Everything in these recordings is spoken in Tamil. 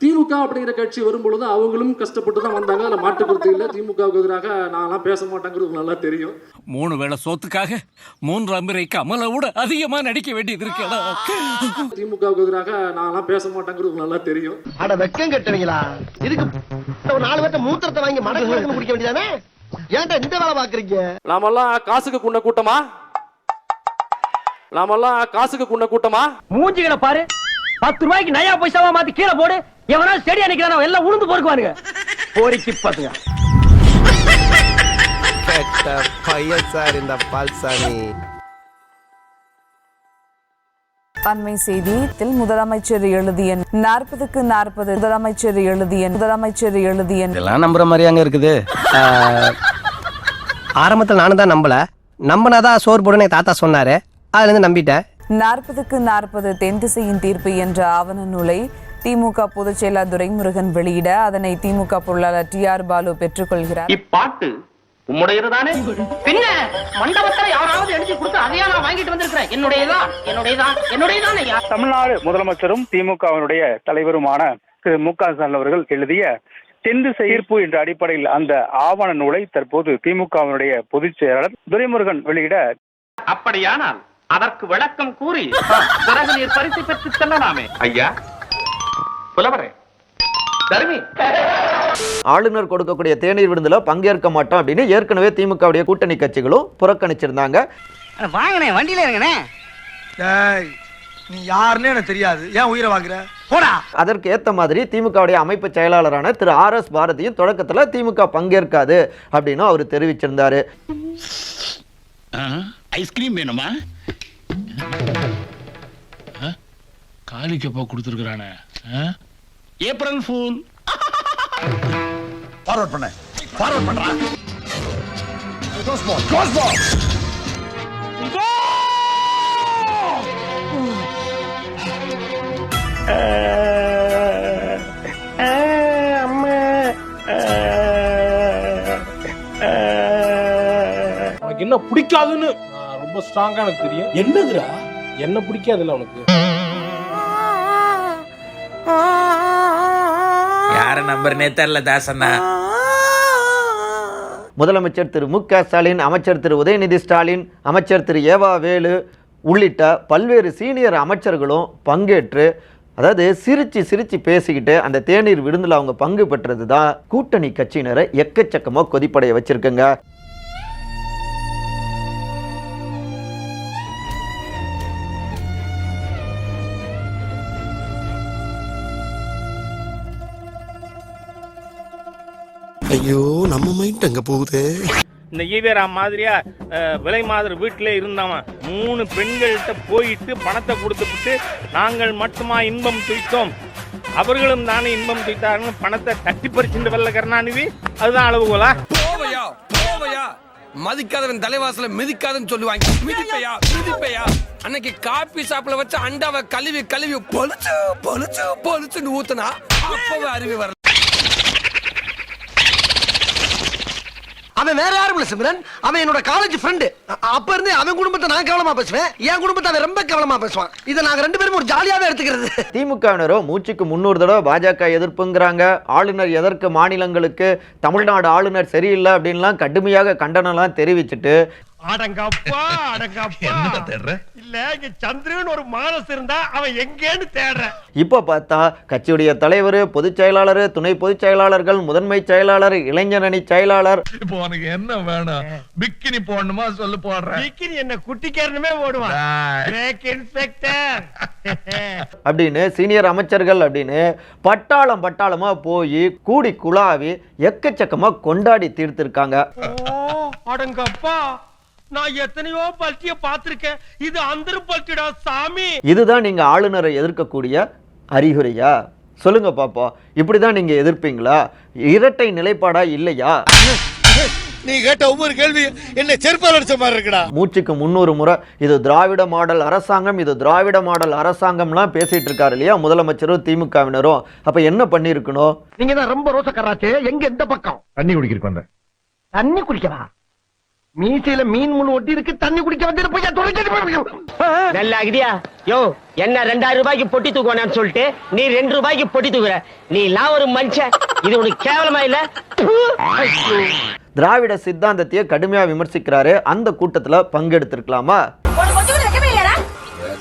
திமுக அப்படிங்கிற கட்சி வரும்பொழுது அவங்களும் கஷ்டப்பட்டு தான் வந்தாங்க. அதில் மாற்றுக்கருத்து இல்லை. திமுகவுக்கு எதிராக நான்லாம் பேச மாட்டேங்கிறது நல்லா தெரியும். மூணு வேளை சோத்துக்காக மூன்றாம் முறை கமலை விட அதிகமா நடிக்க வேண்டியது இருக்கடா திமுகவுக்கு எதிராக நான்லாம் பேச மாட்டேங்கிறது நல்லா தெரியும். அட வெக்கம் கட்டுவீங்களா? இதுக்கு ஒரு நாலு பேர்த்த மூத்திரத்தை வாங்கி மடக்கு மடக்கு குடிக்க வேண்டியதானே? ஏன்டா இந்த வேலை பாக்குறீங்க நாமெல்லாம் காசுக்கு குன்ன கூட்டமா? நாமெல்லாம் காசுக்கு குன்ன கூட்டமா? மூஞ்சிகளை பாரு. பத்து ரூபாய்க்கு நயா பைசாவா மாத்தி கீழே போடு. எவனா செடியா நிக்கிறானோ எல்லாம் உளுந்து பொறுக்குவானுங்க. போரிக்கு பாத்துங்க. பையன் சார் இந்த பால்சாமி அண்மை செய்தியில் முதலமைச்சர் எழுதிய நாற்பதுக்கு நாற்பது முதலமைச்சர் எழுதிய முதலமைச்சர் எழுதிய. இதெல்லாம் நம்புற மாதிரியாங்க இருக்குது. ஆரம்பத்தில் நானும் தான் நம்பல. நம்பினாதான் சோறு போடுன்னு என் தாத்தா சொன்னாரு. அதுல இருந்து நம்பிட்டேன். நாற்பதுக்கு நாற்பது தென் திசையின் தீர்ப்பு என்ற ஆவண நூலை திமுக பொதுச் செயலாளர் துரைமுருகன் வெளியிட அதனை திமுக பொருளாளர் டி ஆர் பாலு பெற்றுக்கொள்கிறார் இப்பாட்டு உம்முடையதுதானே? பின்ன மண்டபத்துல யாராவது எழுதி கொடுத்து அதையா நான் வாங்கிட்டு வந்திருக்கிறேன். என்னுடையதான் என்னுடையதான் என்னுடையதான் ஐயா தமிழ்நாடு முதலமைச்சரும் திமுகவினுடைய தலைவருமான திரு மு க ஸ்டாலின் அவர்கள் எழுதிய தெந்து செயற்பு என்ற அடிப்படையில் அந்த ஆவண நூலை தற்போது திமுகவினுடைய பொதுச் செயலாளர் துரைமுருகன் வெளியிட அப்படியானால் அதற்கு விளக்கம் கூறி பிறகு நீர் பரிசு பெற்று செல்லலாமே. ஐயா புலவரே தருமி. ஆளுநர் கொடுக்கக்கூடிய தேநீர் விருந்துல பங்கேற்க மாட்டோம் அப்படின்னு ஏற்கனவே திமுகவுடைய கூட்டணி கட்சிகளும் புறக்கணிச்சிருந்தாங்க. வாங்கினே வண்டியில இருங்கண்ணே. நீ யாருன்னு எனக்கு தெரியாது. ஏன் உயிரை வாங்குற? போடா. அதற்கு ஏத்த மாதிரி திமுகவுடைய அமைப்பு செயலாளரான திரு ஆர் எஸ் பாரதியும் தொடக்கத்துல திமுக பங்கேற்காது அப்படின்னு அவர் தெரிவிச்சிருந்தாரு. ஐஸ்கிரீம் வேணுமா? காலிக்கப்பா கொடுத்துருக்குறானே? April fool. ஃபார்வர்ட் பண்ண. ஃபார்வர்ட் பண்றா. க்ளோஸ் பால் க்ளோஸ் பால் உனக்கு என்ன பிடிக்காதுன்னு? நான் ரொம்ப ஸ்ட்ராங்கா எனக்கு தெரியும். என்னதுடா? என்ன பிடிக்காதுல்ல உனக்கு? யார நம்பர்னே தெரியல தாசண்ணா. முதலமைச்சர் திரு மு க ஸ்டாலின் அமைச்சர் திரு உதயநிதி ஸ்டாலின் அமைச்சர் திரு ஏவா வேலு உள்ளிட்ட பல்வேறு சீனியர் அமைச்சர்களும் பங்கேற்று அதாவது சிரிச்சு சிரிச்சு பேசிக்கிட்டு அந்த தேநீர் விருந்தில் அவங்க பங்கு பெற்றது தான் கூட்டணி கட்சியினரை எக்கச்சக்கமாக கொதிப்படைய வச்சிருக்குங்க. ஐயோ நம்ம மைண்ட் அங்க போகுதே? இந்த ஈவேரா மாதிரியா விலை மாதிரி வீட்டிலே இருந்தவன் மூணு பெண்கள்கிட்ட போயிட்டு பணத்தை கொடுத்துவிட்டு நாங்கள் மட்டுமா இன்பம் துய்த்தோம்? அவர்களும் தானே இன்பம் துய்த்தார்கள். பணத்தை தட்டி பறிச்சுட்டு வெள்ள கருணாநிதி. அதுதான் அளவுகோலா? போவையா போவையா? மதிக்காதவன் தலைவாசல மிதிக்காதன்னு சொல்லுவாங்க. மிதிப்பையா மிதிப்பையா? அன்னைக்கு காபி ஷாப்ல வச்ச அண்டாவை கழுவி கழுவி பொலிச்சு பொலிச்சு பொலிச்சுன்னு ஊத்துனா அப்பவே அருவி வரல. அவன் வேற யாரும் இல்ல சிம்ரன். அவன் என்னோட காலேஜ் ஃப்ரெண்டு அப்ப இருந்து அவன் குடும்பத்தை நான் கவனமா பேசுவேன். என் குடும்பத்தை அவன் ரொம்ப கவனமா பேசுவான். இதை நாங்க ரெண்டு பேரும் ஒரு ஜாலியாவே எடுத்துக்கிறது. திமுகவினரோ மூச்சுக்கு முன்னூறு தடவை பாஜக எதிர்ப்புங்கிறாங்க. ஆளுநர் எதற்கு மாநிலங்களுக்கு தமிழ்நாடு ஆளுநர் சரியில்லை அப்படின்லாம் கடுமையாக கண்டனம்லாம் தெரிவிச்சுட்டு அடங்கப்பா அடங்கப்பா. இல்ல இங்க சந்திரன் ஒரு மானஸ் இருந்தா அவன் எங்கேன்னு தேடுறேன் இப்போ பார்த்தா கட்சியுடைய தலைவர் பொதுச் செயலாளர் துணை பொதுச் செயலாளர்கள் முதன்மை செயலாளர் இளைஞரணி செயலாளர். இப்போ உனக்கு என்ன வேணும்? பிக்கினி போடணுமா? சொல்லு போடுறேன் பிக்கினி என்ன குட்டிக்காரனுமே ஓடுவான். பிரேக் இன்ஸ்பெக்டர் அப்படின்னு சீனியர் அமைச்சர்கள் அப்படின்னு பட்டாளம் பட்டாளமா போய் கூடி குழாவி எக்கச்சக்கமா கொண்டாடி தீர்த்திருக்காங்க. ஓ அடங்கப்பா. நான் எத்தனையோ பல்ட்டிய பாத்திருக்கேன் இது அந்த பல்ட்டிடா சாமி. இதுதான் நீங்க ஆளுநரை எதிர்க்கக்கூடிய அறிகுறியா? சொல்லுங்க பாப்போம் இப்படிதான் நீங்க எதிர்ப்பீங்களா? இரட்டை நிலைப்பாடா இல்லையா? நீ கேட்ட ஒவ்வொரு கேள்வி என்ன செருப்பால் அடிச்ச மாதிரி இருக்குடா. மூச்சுக்கு முன்னூறு முறை இது திராவிட மாடல் அரசாங்கம் இது திராவிட மாடல் அரசாங்கம்லாம் பேசிட்டு இருக்காரு இல்லையா? முதலமைச்சரும் திமுகவினரும். அப்ப என்ன பண்ணியிருக்கணும்? நீங்க தான் ரொம்ப ரோசக்கராச்சே எங்க எந்த பக்கம்? தண்ணி வந்தேன். தண்ணி குடிக்கவா? மீசையில மீன் முள் ஒட்டி இருக்கு தண்ணி குடிக்க வந்து போய் தொலைச்சிட்டு நல்ல ஐடியா யோ என்ன ரெண்டாயிரம் ரூபாய்க்கு பொட்டி தூக்குவானு சொல்லிட்டு நீ ரெண்டு ரூபாய்க்கு பொட்டி தூக்குற. நீ எல்லாம் ஒரு மனுஷன். இது உனக்கு கேவலமா இல்ல? திராவிட சித்தாந்தத்தையே கடுமையா விமர்சிக்கிறாரு. அந்த கூட்டத்துல பங்கெடுத்திருக்கலாமா?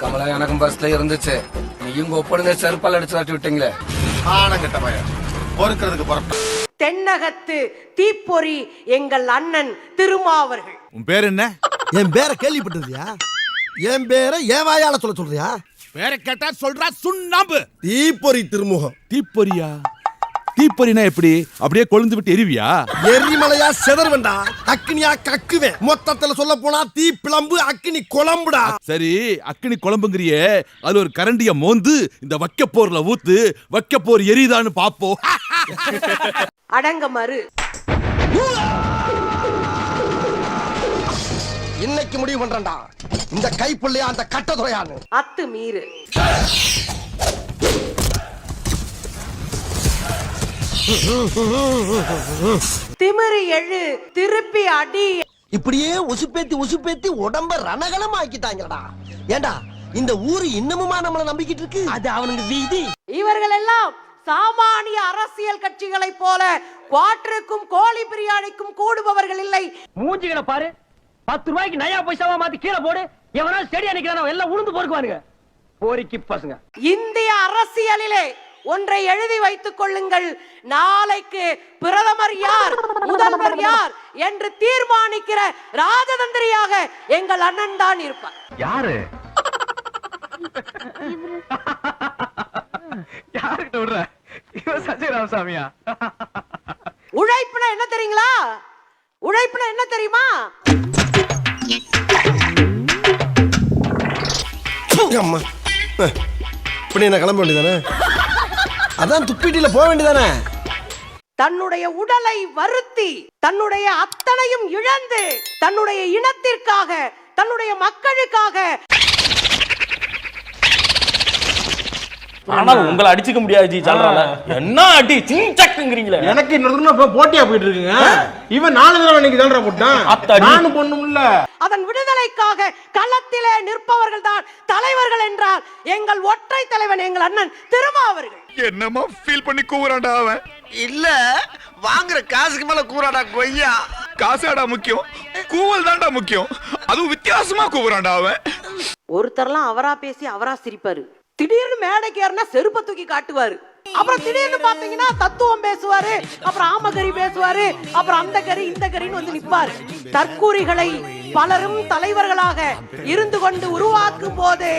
கமலா எனக்கும் பஸ்ல இருந்துச்சு. நீங்க ஒப்படுங்க செருப்பால் அடிச்சு வாட்டி விட்டீங்களே. தென்னகத்து தீப்பொறி எங்கள் அண்ணன் திருமாவர்கள். உன் பேர் என்ன? என் பேரை கேள்விப்பட்டிருக்கியா? என் பேரை என் வாயால சொல்ல சொல்றியா? வேற கேட்டா சொல்றா சுண்ணாம்பு. தீப்பொறி திருமுகம். தீப்பொறியா? தீப்பொறினா எப்படி? அப்படியே கொழுந்து விட்டு எரிவியா? எரிமலையா செதறுவேண்டா அக்னியா கக்குவேன். மொத்தத்துல சொல்ல போனா தீ பிளம்பு அக்னி குழம்புடா. சரி அக்கினி குழம்புங்கிறியே. அதுல ஒரு கரண்டிய மோந்து இந்த வைக்க போர்ல ஊத்து வைக்க போர் எரியுதான்னு பாப்போம். அடங்க மறு இன்னைக்கு முடிவு பண்றேன்டா. இந்த கைப்புள்ளையா அந்த கட்ட துறையான்னு அத்து மீறு. திமிரு எழு திருப்பி அடி. இப்படியே உசுப்பேத்தி உசுப்பேத்தி உடம்ப ரணகலம் ஆக்கிட்டாங்கடா ஏண்டா இந்த ஊரு இன்னமுமா நம்மள நம்பிக்கிட்டு இருக்கு? அது அவனுக்கு வீதி. இவர்கள் எல்லாம் சாமானிய அரசியல் கட்சிகளைப் போல குவாட்டருக்கும் கோழி பிரியாணிக்கும் கூடுபவர்கள் இல்லை. மூஞ்சிகளை பாரு. பத்து ரூபாய்க்கு நயா பைசாவா மாத்தி கீழே போடு. எவனா ஸ்டேடியா நிக்கிறானோ எல்லாம் உளுந்து பொறுக்குவானுங்க. போரிக்கு பசங்க. இந்திய அரசியலிலே ஒன்றை எழுதி வைத்துக் கொள்ளுங்கள். நாளைக்கு பிரதமர் யார் முதல்வர் யார் என்று தீர்மானிக்கிற ராஜதந்திரியாக எங்கள் அண்ணன் தான் இருப்பார். யாரு? யாருக்கிட்ட விடுற? இவன் சஞ்சய் ராமசாமியா உழைப்புனா என்ன தெரியுங்களா? உழைப்புனா என்ன தெரியுமா? அம்மா. இப்படி என்ன கிளம்ப வேண்டியதானே? அதான் துப்பிட்டில போக வேண்டியதானே? தன்னுடைய உடலை வருத்தி தன்னுடைய அத்தனையும் இழந்து தன்னுடைய இனத்திற்காக தன்னுடைய மக்களுக்காக ஆனா உங்களை அடிச்சுக்க முடியாது ஜி சொல்றாங்க என்ன அடி சிங் சக்குங்கிறீங்களே எனக்கு இன்னொரு போட்டியா போயிட்டு இருக்குங்க இவன் நாலு தடவை இன்னைக்கு தான்டா போட்டான். நானும் பொண்ணும்ல அதன் விடுதலைக்காக களத்திலே நிற்பவர்கள் தான் தலைவர்கள் என்றால் எங்கள் ஒற்றை தலைவன் எங்கள் அண்ணன் திருமாவர்கள் என்னமா ஃபீல் பண்ணி கூவுறான்டா அவன். இல்ல வாங்குற காசுக்கு மேல கூறாடா கொய்யா. காசாடா முக்கியம். கூவல் தான்டா முக்கியம். அதுவும் வித்தியாசமா கூவுறான்டா அவன். ஒருத்தர்லாம் அவரா பேசி அவரா சிரிப்பாரு. திடீர்னு மேடைக்கு ஏறினா செருப்பை தூக்கி காட்டுவாரு. அப்புறம் திடீர்னு பாத்தீங்கன்னா தத்துவம் பேசுவாரு அப்புறம் ஆமகரி பேசுவாரு அப்புறம் அந்த கறி இந்த கறின்னு வந்து நிப்பாரு. தற்கூரிகளை பலரும் தலைவர்களாக இருந்து கொண்டு உருவாக்கும் போது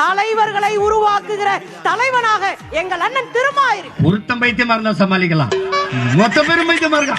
தலைவர்களை உருவாக்குகிற தலைவனாக எங்கள் அண்ணன் திருமாயிரு. உருத்தம் பைத்தியமா இருந்தா சமாளிக்கலாம். மொத்த பெரும் பைத்தியமா இருக்கா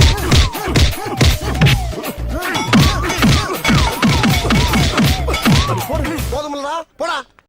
போதுமில்லடா. போடா.